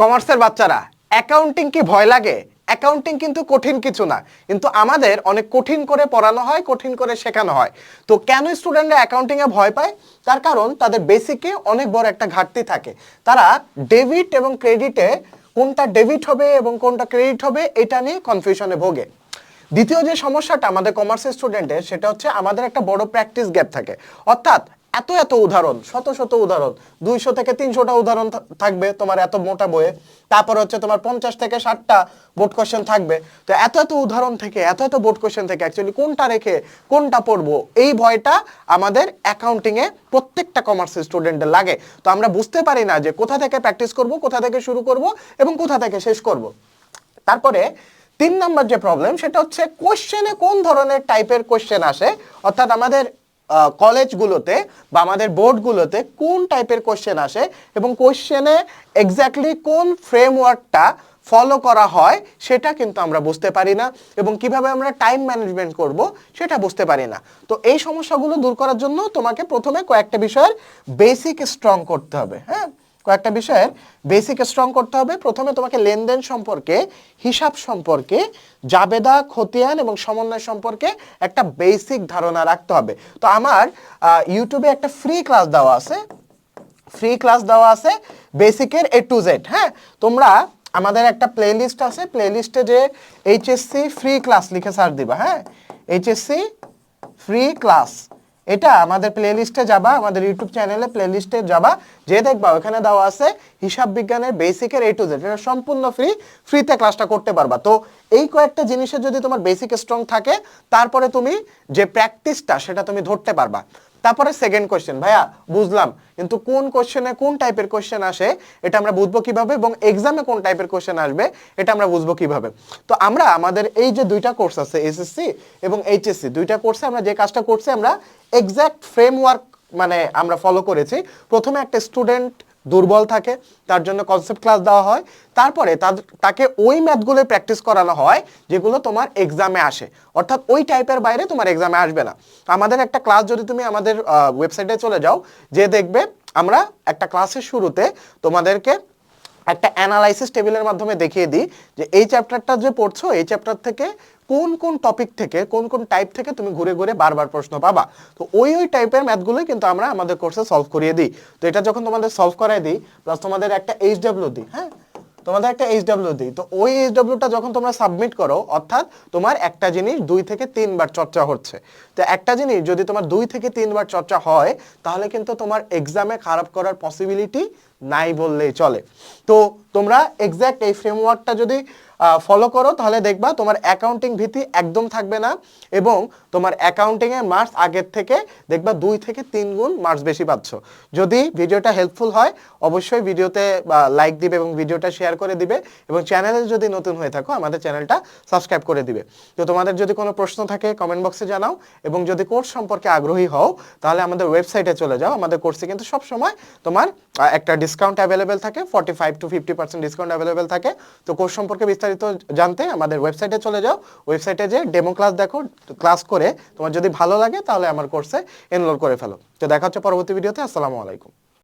কমার্সের বাচ্চারা অ্যাকাউন্টিং কি ভয় লাগে? অ্যাকাউন্টিং কিন্তু কঠিন কিছু না। কিন্তু আমাদের অনেক কঠিন করে পড়ানো হয়, কঠিন করে শেখানো হয়। তো কেন স্টুডেন্টরা অ্যাকাউন্টিংয়ে ভয় পায়? তার কারণ তাদের বেসিকে অনেক বড় একটা ঘাটতি থাকে। তারা ডেবিট এবং ক্রেডিটে কোনটা ডেবিট হবে এবং কোনটা ক্রেডিট হবে এটা নিয়ে কনফিউশনে ভোগে। দ্বিতীয় যে সমস্যাটা আমাদের কমার্সের স্টুডেন্টের সেটা হচ্ছে আমাদের একটা বড় প্র্যাকটিস গ্যাপ থাকে। অর্থাৎ এত এত উদাহরণ, শত শত উদাহরণ, দুইশো থেকে তিনশোটা উদাহরণ থাকবে তোমার এত মোটা বইয়ে। তারপর হচ্ছে তোমার পঞ্চাশ থেকে ষাটটা বোর্ড কোশ্চেন থাকবে। তো এত এত উদাহরণ থেকে, এত এত বোর্ড কোশ্চেন থেকে অ্যাকচুয়ালি কোনটা রেখে কোনটা পড়ব, এই ভয়টা আমাদের অ্যাকাউন্টিংয়ে প্রত্যেকটা কমার্সের স্টুডেন্টের লাগে। তো আমরা বুঝতে পারি না যে কোথা থেকে প্র্যাকটিস করব, কোথা থেকে শুরু করব এবং কোথা থেকে শেষ করব। তারপরে তিন নম্বর যে প্রবলেম সেটা হচ্ছে কোশ্চেনে কোন ধরনের টাইপের কোশ্চেন আসে, অর্থাৎ আমাদের কলেজগুলোতে বা আমাদের বোর্ডগুলোতে কোন টাইপের কোশ্চেন আসে এবং কোশ্চেনে এক্স্যাক্টলি কোন ফ্রেমওয়ার্কটা ফলো করা হয় সেটা কিন্তু আমরা বুঝতে পারি না এবং কীভাবে আমরা টাইম ম্যানেজমেন্ট করব সেটা বুঝতে পারি না। তো এই সমস্যাগুলো দূর করার জন্য তোমাকে প্রথমে কয়েকটা বিষয়ের বেসিক স্ট্রং করতে হবে হ্যাঁ? কয়েকটা বিষয়ের বেসিক স্ট্রং করতে হবে। প্রথমে তোমাকে লেনদেন সম্পর্কে, হিসাব সম্পর্কে, জাবেদা, খতিয়ান এবং সমন্বয় সম্পর্কে একটা বেসিক ধারণা রাখতে হবে। তো আমার ইউটিউবে একটা ফ্রি ক্লাস দেওয়া আছে। ফ্রি ক্লাস দেওয়া আছে বেসিকের এ টু জেড হ্যাঁ? তোমরা আমাদের একটা প্লেলিস্ট আছে। প্লেলিস্টে যে এইচএসসি ফ্রি ক্লাস লিখে সার্চ দিবা হ্যাঁ? এইচএসসি ফ্রি ক্লাস এটা আমাদের প্লেলিস্টে যাবা, আমাদের ইউটিউব চ্যানেলে প্লেলিস্টে যাবা যে দেখবা ওখানে দেওয়া আছে হিসাব বিজ্ঞানের বেসিকের এ টু জেড এটা সম্পূর্ণ ফ্রি ফ্রিতে ক্লাসটা করতে পারবা। তো এই কয়েকটা জিনিসের যদি তোমার বেসিক স্ট্রং থাকে, তারপরে তুমি যে প্র্যাকটিসটা সেটা তুমি ধরতে পারবা। তারপরে সেকেন্ড কোয়েশ্চেন ভাইয়া, বুঝলাম। কিন্তু কোন কোশ্চেনে কোন টাইপের কোশ্চেন আসে, এটা আমরা বুঝব কীভাবে এবং এক্সামে কোন টাইপের কোশ্চেন আসবে, এটা আমরা বুঝব কীভাবে। তো আমরা আমাদের এই যে দুইটা কোর্স আছে এসএসসি এবং এইচএসসি দুইটা কোর্সে আমরা যে কাজটা করছি, আমরা এক্স্যাক্ট ফ্রেমওয়ার্ক মানে আমরা ফলো করেছি। প্রথমে একটা স্টুডেন্ট দুর্বল থাকে, তার জন্য কনসেপ্ট ক্লাস দেওয়া হয়। তারপরে তাকে ওই ম্যাথগুলো প্র্যাকটিস করানো হয়, যেগুলো তোমার এক্সামে আসে। অর্থাৎ ওই টাইপের বাইরে তোমার এক্সামে আসবে না। আমাদের একটা ক্লাস যদি তুমি আমাদের ওয়েবসাইটে চলে যাও, যে দেখবে আমরা একটা ক্লাসের শুরুতে তোমাদেরকে একটা অ্যানালাইসিস টেবিলের মাধ্যমে দেখিয়ে দিই যে এই চ্যাপ্টারটা যে পড়ছো, এই চ্যাপ্টার থেকে কোন কোন টপিক থেকে, কোন কোন টাইপ থেকে তুমি ঘুরে ঘুরে বারবার প্রশ্ন পাবা। তো ওই ওই টাইপের ম্যাথগুলোই কিন্তু আমরা আমাদের কোর্সে সলভ করিয়ে দিই। তো এটা যখন তোমাদের সলভ করাই দিই প্লাস তোমাদের একটা এইচ ডাব্লিউ দিই হ্যাঁ? তোমাদের একটা এইচ ডাব্লিউ দিই। তো ওই এইচ ডাব্লিউটা যখন তোমরা সাবমিট করো, অর্থাৎ তোমার একটা জিনিস দুই থেকে তিনবার চর্চা হচ্ছে। তো একটা জিনিস যদি তোমার দুই থেকে তিনবার চর্চা হয়, তাহলে কিন্তু তোমার এক্সামে খারাপ করার পসিবিলিটি নাই বললেই চলে। তো তোমরা এক্স্যাক্ট এই ফ্রেমওয়ার্কটা যদি ফলো করো, তাহলে দেখবা তোমার অ্যাকাউন্টিং ভীতি একদম থাকবে না এবং তোমার অ্যাকাউন্টিংয়ে মার্কস আগের থেকে দেখবা দুই থেকে তিন গুণ মার্কস বেশি পাচ্ছ। যদি ভিডিওটা হেল্পফুল হয়, অবশ্যই ভিডিওতে লাইক দিবে এবং ভিডিওটা শেয়ার করে দিবে এবং চ্যানেলে যদি নতুন হয়ে থাকো, আমাদের চ্যানেলটা সাবস্ক্রাইব করে দিবে। তো তোমাদের যদি কোনো প্রশ্ন থাকে কমেন্ট বক্সে জানাও এবং যদি কোর্স সম্পর্কে আগ্রহী হও, তাহলে আমাদের ওয়েবসাইটে চলে যাও। আমাদের কোর্সে কিন্তু সব সময় তোমার একটা ডিসকাউন্ট অ্যাভেলেবেল থাকে forty five to fifty percent discount available থাকে। তো কোর্স সম্পর্কে বিস্তারিত জানতে আমাদের ওয়েবসাইটে চলে যাও। ওয়েবসাইটে যে ডেমো ক্লাস দেখো ক্লাস করে তোমার যদি ভালো লাগে তাহলে আমার কোর্সে এনরোল করে ফেলো। তো দেখা হচ্ছে পরবর্তী ভিডিওতে আসসালামু আলাইকুম।